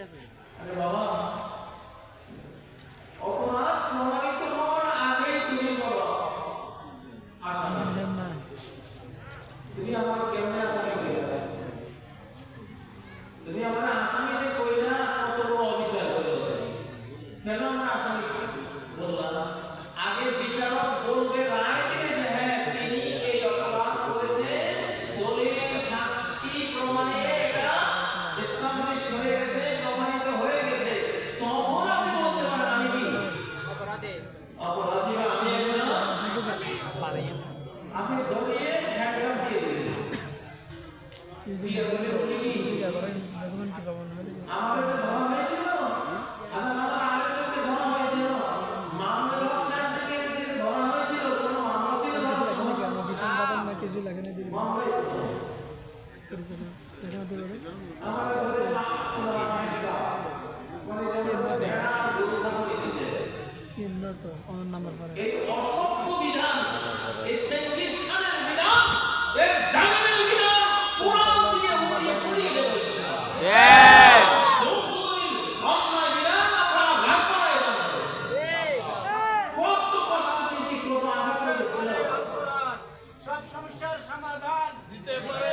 seven. অপরাধীরা আমি না আপনি ধরিয়ে হ্যান্ডকাপ দিয়ে দিলেন দিয়ে বলে উনি কি আমাকে তো ধরা হয়েছিল আচ্ছা দাদা আরেকজনকে ধরা হয়েছিল মামলা সাহেব থেকে ধরা হয়েছিল কোনো মামলা ছিল না কিছু লাগে না দিদি এখানে দিলে আমার ঘরে ওনার নাম্বার পরে। এই অসংখ্য বিধান এই চেঙ্গিস খানের বিধান এর জামিনের বিধান কোরআন দিয়ে মুড়িয়ে ফুড়িয়ে দেবো ইনশাআল্লাহ। সব সমস্যার সমাধান। দিতে পারে।